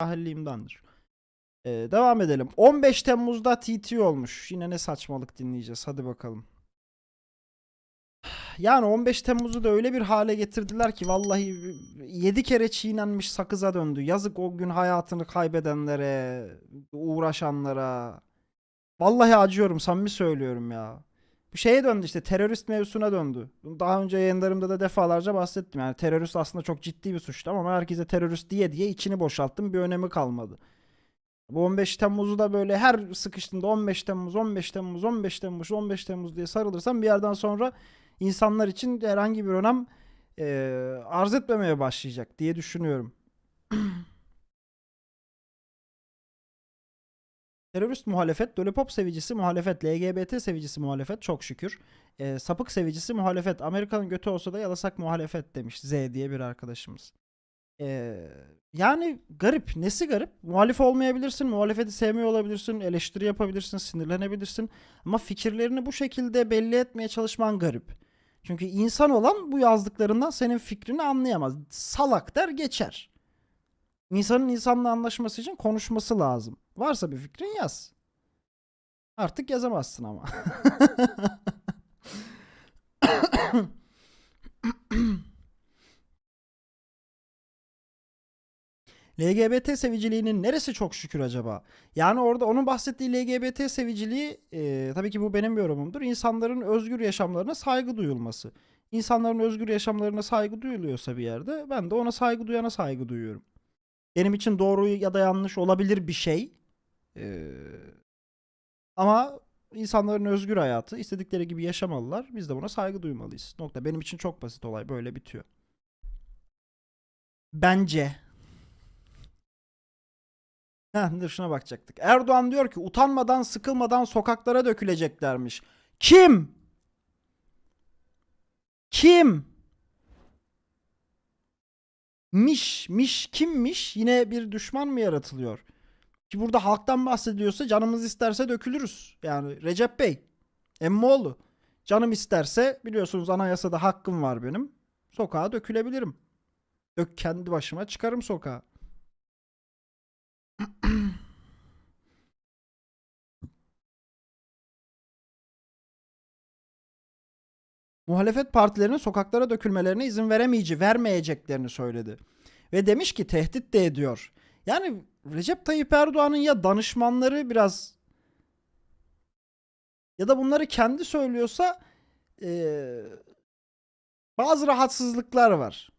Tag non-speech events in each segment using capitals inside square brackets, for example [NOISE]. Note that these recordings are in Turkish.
Cahilliğimdendir. Ee, devam edelim. 15 Temmuz'da TT olmuş. Yine ne saçmalık dinleyeceğiz. Hadi bakalım. [SIGHS] Yani 15 Temmuz'u da öyle bir hale getirdiler ki vallahi 7 kere çiğnenmiş sakıza döndü. Yazık o gün hayatını kaybedenlere, uğraşanlara. Vallahi acıyorum, samimi söylüyorum ya. Bu şeye döndü işte terörist mevzusuna döndü. Daha önce yayınlarımda da defalarca bahsettim. Yani terörist aslında çok ciddi bir suçtu ama herkese terörist diye diye içini boşalttım. Bir önemi kalmadı. Bu 15 Temmuz'u da böyle her sıkıştığında 15 Temmuz, 15 Temmuz, 15 Temmuz, 15 Temmuz diye sarılırsam bir yerden sonra insanlar için herhangi bir önem eee, arz etmemeye başlayacak diye düşünüyorum. [CLEARS THROAT] Terörist muhalefet, lollipop sevicisi muhalefet, LGBT sevicisi muhalefet çok şükür. Eee, sapık sevicisi muhalefet, Amerika'nın götü olsa da yalasak muhalefet demiş Z diye bir arkadaşımız. Eee, yani garip. Nesi garip? Muhalif olmayabilirsin, muhalefeti sevmiyor olabilirsin, eleştiri yapabilirsin, sinirlenebilirsin. Ama fikirlerini bu şekilde belli etmeye çalışman garip. Çünkü insan olan bu yazdıklarından senin fikrini anlayamaz. Salak der geçer. İnsanın insanla anlaşması için konuşması lazım. Varsa bir fikrin yaz. Artık yazamazsın ama. [COUGHS] LGBT seviciliğinin neresi çok şükür acaba? Yani orada onun bahsettiği LGBT seviciliği e, tabii ki bu benim bir yorumumdur. İnsanların özgür yaşamlarına saygı duyulması. İnsanların özgür yaşamlarına saygı duyuluyorsa bir yerde ben de ona saygı duyana saygı duyuyorum. Benim için doğru ya da yanlış olabilir bir şey. E, ama insanların özgür hayatı istedikleri gibi yaşamalılar. Biz de buna saygı duymalıyız. Nokta. Benim için çok basit olay böyle bitiyor. Bence. Heh, dur şuna bakacaktık. Erdoğan diyor ki utanmadan sıkılmadan sokaklara döküleceklermiş. Kim? Kim? Miş, miş kimmiş? Yine bir düşman mı yaratılıyor? Ki burada halktan bahsediliyorsa canımız isterse dökülürüz. Yani Recep Bey, Emmoğlu. Canım isterse biliyorsunuz anayasada hakkım var benim. Sokağa dökülebilirim. Dök kendi başıma çıkarım sokağa. Muhalefet partilerinin sokaklara dökülmelerine izin veremeyeceği, vermeyeceklerini söyledi. Ve demiş ki tehdit de ediyor. Yani Recep Tayyip Erdoğan'ın ya danışmanları biraz ya da bunları kendi söylüyorsa eee, bazı rahatsızlıklar var.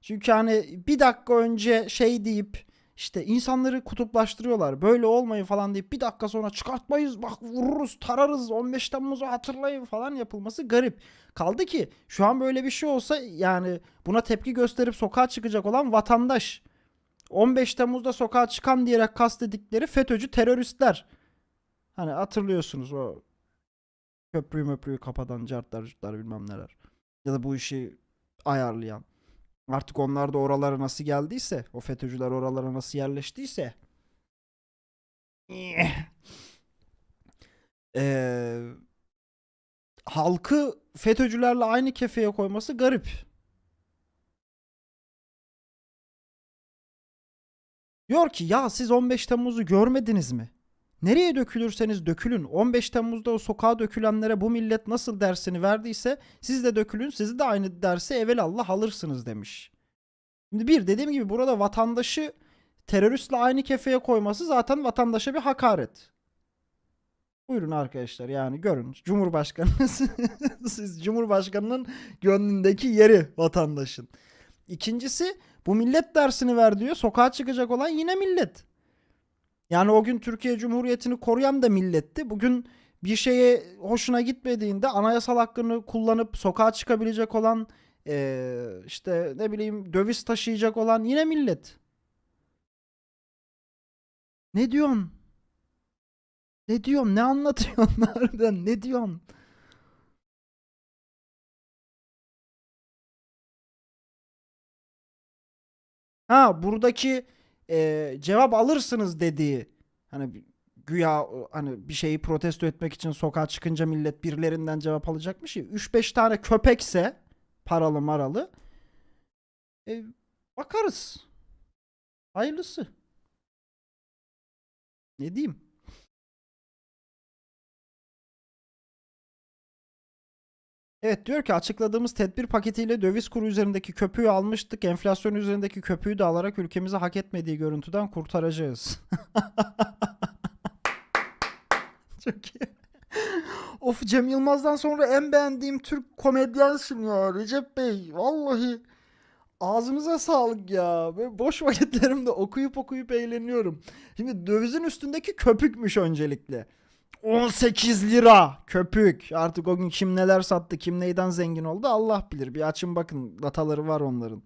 Çünkü hani bir dakika önce şey deyip işte insanları kutuplaştırıyorlar. Böyle olmayın falan deyip bir dakika sonra çıkartmayız bak vururuz tararız 15 Temmuz'u hatırlayın falan yapılması garip. Kaldı ki şu an böyle bir şey olsa yani buna tepki gösterip sokağa çıkacak olan vatandaş. 15 Temmuz'da sokağa çıkan diyerek kastedikleri FETÖ'cü teröristler. Hani hatırlıyorsunuz o köprüyü möprüyü kapatan cartlar curtlar bilmem neler. Ya da bu işi ayarlayan. Artık onlar da oralara nasıl geldiyse, o FETÖ'cüler oralara nasıl yerleştiyse. Eee, halkı FETÖ'cülerle aynı kefeye koyması garip. Diyor ki ya siz 15 Temmuz'u görmediniz mi? Nereye dökülürseniz dökülün. 15 Temmuz'da o sokağa dökülenlere bu millet nasıl dersini verdiyse siz de dökülün. Sizi de aynı dersi evelallah alırsınız demiş. Şimdi bir dediğim gibi burada vatandaşı teröristle aynı kefeye koyması zaten vatandaşa bir hakaret. Buyurun arkadaşlar yani görün Cumhurbaşkanınız [LAUGHS] siz Cumhurbaşkanının gönlündeki yeri vatandaşın. İkincisi bu millet dersini ver diyor. Sokağa çıkacak olan yine millet. Yani o gün Türkiye Cumhuriyeti'ni koruyan da milletti. Bugün bir şeye hoşuna gitmediğinde anayasal hakkını kullanıp sokağa çıkabilecek olan eee, işte ne bileyim döviz taşıyacak olan yine millet. Ne diyorsun? Ne diyorsun? Ne anlatıyorsun [LAUGHS] harbiden? Ne diyorsun? Ha buradaki e, cevap alırsınız dediği hani güya hani bir şeyi protesto etmek için sokağa çıkınca millet birilerinden cevap alacakmış ya 3-5 tane köpekse paralı maralı e, bakarız. Hayırlısı. Ne diyeyim? Evet diyor ki açıkladığımız tedbir paketiyle döviz kuru üzerindeki köpüğü almıştık. Enflasyon üzerindeki köpüğü de alarak ülkemizi hak etmediği görüntüden kurtaracağız. [LAUGHS] Çok iyi. of Cem Yılmaz'dan sonra en beğendiğim Türk komedyensin ya Recep Bey. Vallahi ağzınıza sağlık ya. Böyle boş [LAUGHS] vakitlerimde okuyup okuyup eğleniyorum. Şimdi dövizin üstündeki köpükmüş öncelikle. 18 lira köpük. Artık o gün kim neler sattı, kim neyden zengin oldu Allah bilir. Bir açın bakın dataları var onların.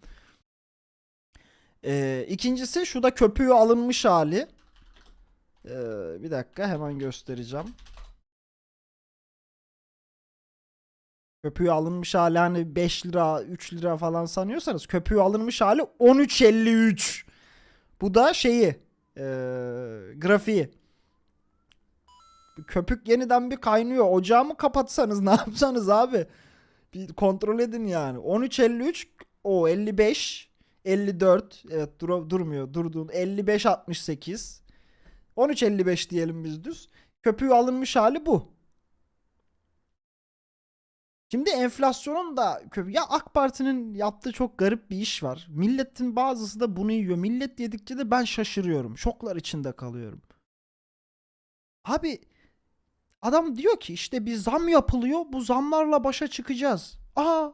Ee, ikincisi şu da köpüğü alınmış hali. Ee, bir dakika hemen göstereceğim. Köpüğü alınmış hali hani 5 lira 3 lira falan sanıyorsanız köpüğü alınmış hali 13.53. Bu da şeyi ee, grafiği. Köpük yeniden bir kaynıyor. Ocağı mı kapatsanız [LAUGHS] ne yapsanız abi? Bir kontrol edin yani. 13.53 o 55 54 evet dur durmuyor durduğun 55 68 13.55 diyelim biz düz. Köpüğü alınmış hali bu. Şimdi enflasyonun da ya AK Parti'nin yaptığı çok garip bir iş var. Milletin bazısı da bunu yiyor. Millet yedikçe de ben şaşırıyorum. Şoklar içinde kalıyorum. Abi adam diyor ki işte bir zam yapılıyor. Bu zamlarla başa çıkacağız. Aa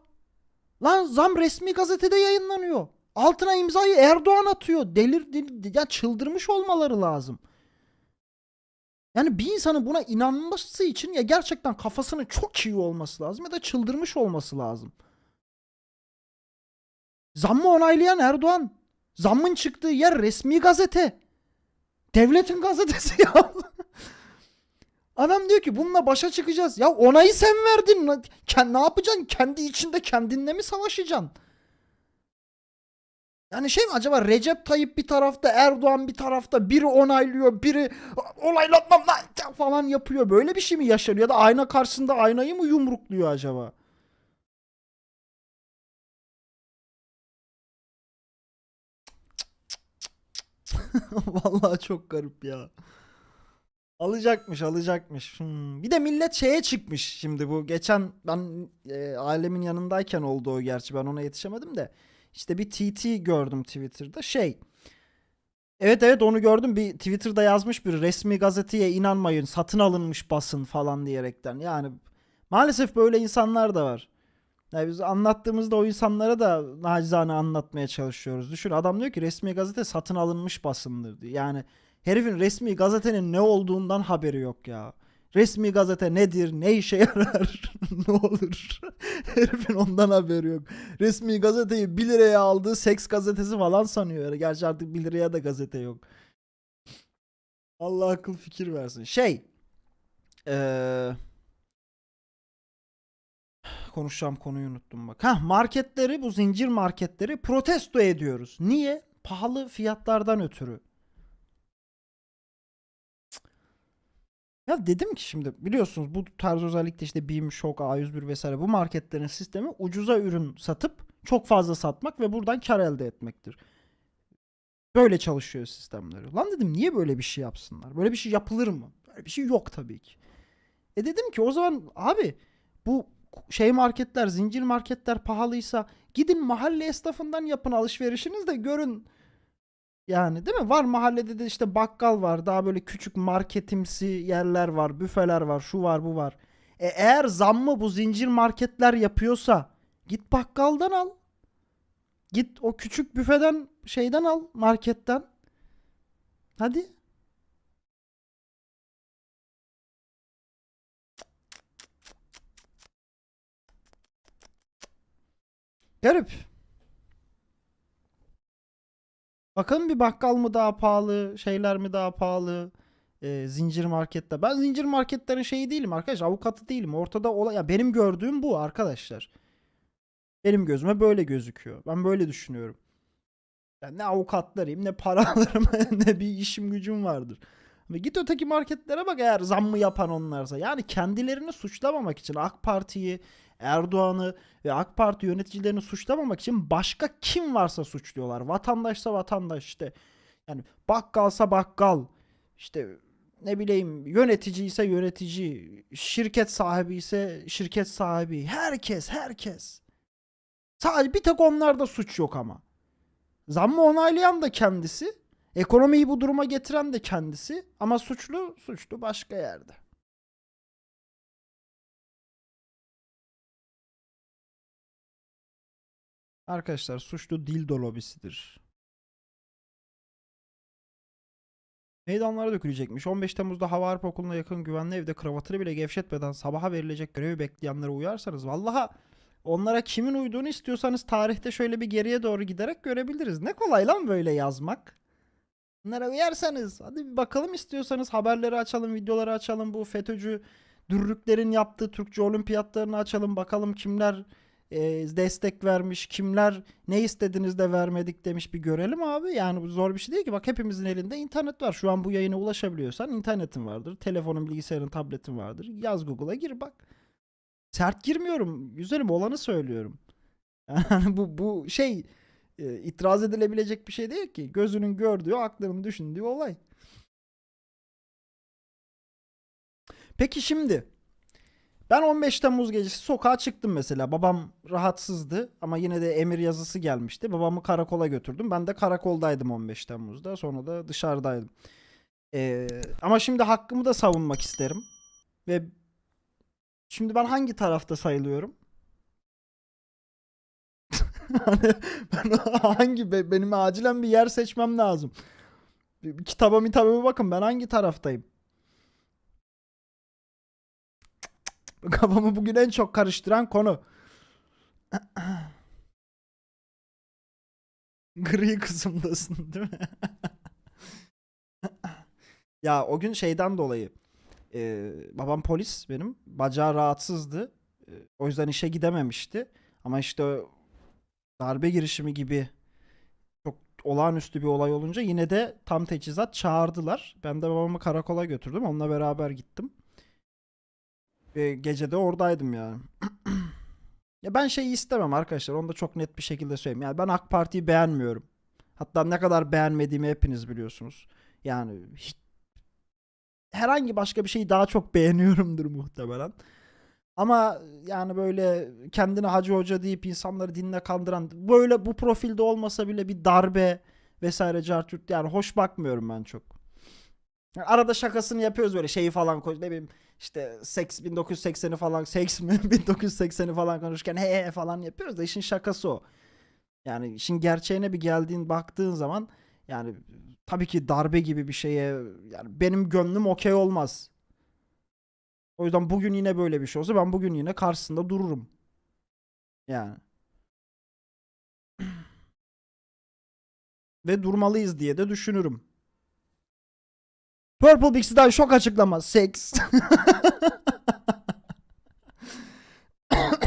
lan zam resmi gazetede yayınlanıyor. Altına imzayı Erdoğan atıyor. Delir, delir ya çıldırmış olmaları lazım. Yani bir insanın buna inanması için ya gerçekten kafasının çok iyi olması lazım ya da çıldırmış olması lazım. Zammı onaylayan Erdoğan. Zammın çıktığı yer resmi gazete. Devletin gazetesi ya. [LAUGHS] Adam diyor ki bununla başa çıkacağız. Ya onayı sen verdin. Ne yapacaksın? Kendi içinde kendinle mi savaşacaksın? Yani şey mi acaba Recep Tayyip bir tarafta Erdoğan bir tarafta biri onaylıyor biri onaylatmam lan falan yapıyor. Böyle bir şey mi yaşanıyor ya da ayna karşısında aynayı mı yumrukluyor acaba? [LAUGHS] Vallahi çok garip ya. Alacakmış alacakmış. Hmm. Bir de millet şeye çıkmış şimdi bu. Geçen ben e, ailemin yanındayken oldu o gerçi ben ona yetişemedim de. İşte bir TT gördüm Twitter'da. Şey. Evet evet onu gördüm. Bir Twitter'da yazmış bir resmi gazeteye inanmayın. Satın alınmış basın falan diyerekten. Yani maalesef böyle insanlar da var. Yani biz anlattığımızda o insanlara da nacizane anlatmaya çalışıyoruz. Düşün adam diyor ki resmi gazete satın alınmış basındır diyor. Yani herifin resmi gazetenin ne olduğundan haberi yok ya. Resmi gazete nedir? Ne işe yarar? [LAUGHS] ne olur? Herifin ondan haberi yok. Resmi gazeteyi 1 liraya aldığı seks gazetesi falan sanıyor. Gerçi artık 1 liraya da gazete yok. Allah akıl fikir versin. Şey. Eee konuşacağım konuyu unuttum bak. Ha marketleri bu zincir marketleri protesto ediyoruz. Niye? Pahalı fiyatlardan ötürü. Ya dedim ki şimdi biliyorsunuz bu tarz özellikle işte BİM, Şok, A101 vesaire bu marketlerin sistemi ucuza ürün satıp çok fazla satmak ve buradan kar elde etmektir. Böyle çalışıyor sistemleri. Lan dedim niye böyle bir şey yapsınlar? Böyle bir şey yapılır mı? Böyle bir şey yok tabii ki. E dedim ki o zaman abi bu şey marketler, zincir marketler pahalıysa gidin mahalle esnafından yapın alışverişiniz de görün. Yani değil mi? Var mahallede de işte bakkal var. Daha böyle küçük marketimsi yerler var. Büfeler var. Şu var bu var. E eğer zammı bu zincir marketler yapıyorsa git bakkaldan al. Git o küçük büfeden şeyden al marketten. Hadi. Garip. Bakalım bir bakkal mı daha pahalı, şeyler mi daha pahalı, e, zincir markette. Ben zincir marketlerin şeyi değilim arkadaşlar, avukatı değilim. Ortada olay, ya benim gördüğüm bu arkadaşlar. Benim gözüme böyle gözüküyor. Ben böyle düşünüyorum. Yani ne avukatlarıyım, ne para [LAUGHS] alırım, ne bir işim gücüm vardır. Ve git öteki marketlere bak eğer zammı yapan onlarsa. Yani kendilerini suçlamamak için AK Parti'yi, Erdoğan'ı ve AK Parti yöneticilerini suçlamamak için başka kim varsa suçluyorlar. Vatandaşsa vatandaş işte. Yani bakkalsa bakkal. işte ne bileyim yönetici ise yönetici, şirket sahibi ise şirket sahibi. Herkes, herkes. Sadece bir tek onlarda suç yok ama. Zammı onaylayan da kendisi. Ekonomiyi bu duruma getiren de kendisi. Ama suçlu, suçlu başka yerde. Arkadaşlar suçlu dildo lobisidir. Meydanlara dökülecekmiş. 15 Temmuz'da Hava Harp Okulu'na yakın güvenli evde kravatını bile gevşetmeden sabaha verilecek görevi bekleyenlere uyarsanız vallaha onlara kimin uyduğunu istiyorsanız tarihte şöyle bir geriye doğru giderek görebiliriz. Ne kolay lan böyle yazmak. Bunlara uyarsanız hadi bir bakalım istiyorsanız haberleri açalım, videoları açalım. Bu FETÖ'cü dürrüklerin yaptığı Türkçe olimpiyatlarını açalım. Bakalım kimler e, destek vermiş, kimler ne istediniz de vermedik demiş bir görelim abi. Yani zor bir şey değil ki. Bak hepimizin elinde internet var. Şu an bu yayına ulaşabiliyorsan internetin vardır. Telefonun, bilgisayarın, tabletin vardır. Yaz Google'a gir bak. Sert girmiyorum. Güzelim olanı söylüyorum. [LAUGHS] Yani bu bu şey e, itiraz edilebilecek bir şey değil ki. Gözünün gördüğü, aklının düşündüğü olay. Peki şimdi ben 15 Temmuz gecesi sokağa çıktım mesela. Babam rahatsızdı ama yine de emir yazısı gelmişti. Babamı karakola götürdüm. Ben de karakoldaydım 15 Temmuz'da. Sonra da dışarıdaydım. Ee, ama şimdi hakkımı da savunmak isterim. Ve şimdi ben hangi tarafta sayılıyorum? [LAUGHS] Ben hangi be- benim acilen bir yer seçmem lazım. Kitaba mitaba bir bakın ben hangi taraftayım? [LAUGHS] Kafamı bugün en çok karıştıran konu. [LAUGHS] Gri kısımdasın değil mi? [LAUGHS] ya o gün şeyden dolayı e, babam polis benim. Bacağı rahatsızdı. E, o yüzden işe gidememişti. Ama işte darbe girişimi gibi çok olağanüstü bir olay olunca yine de tam teçhizat çağırdılar. Ben de babamı karakola götürdüm. Onunla beraber gittim. Ve gece de oradaydım yani. [CLEARS THROAT] ya ben şeyi istemem arkadaşlar. Onu da çok net bir şekilde söyleyeyim. Yani ben AK Parti'yi beğenmiyorum. Hatta ne kadar beğenmediğimi hepiniz biliyorsunuz. Yani hiç- herhangi başka bir şeyi daha çok [LAUGHS] beğeniyorumdur muhtemelen. Ama yani böyle kendine hacı hoca deyip insanları dinle kandıran böyle bu profilde olmasa bile bir darbe vesaire cartürt yani hoş bakmıyorum ben çok. Yani arada şakasını yapıyoruz böyle şeyi falan koy ne bileyim işte seks 1980'i falan [LAUGHS] seks mi 1980'i falan konuşurken he he falan yapıyoruz da işin şakası o. Yani işin gerçeğine bir geldiğin baktığın zaman yani tabii ki darbe gibi bir şeye yani benim gönlüm okey olmaz. O yüzden bugün yine böyle bir şey olsa ben bugün yine karşısında dururum. Yani. [CLEARS THROAT] Ve durmalıyız diye de düşünürüm. Purple Pixie'den şok açıklama. Seks. [LAUGHS]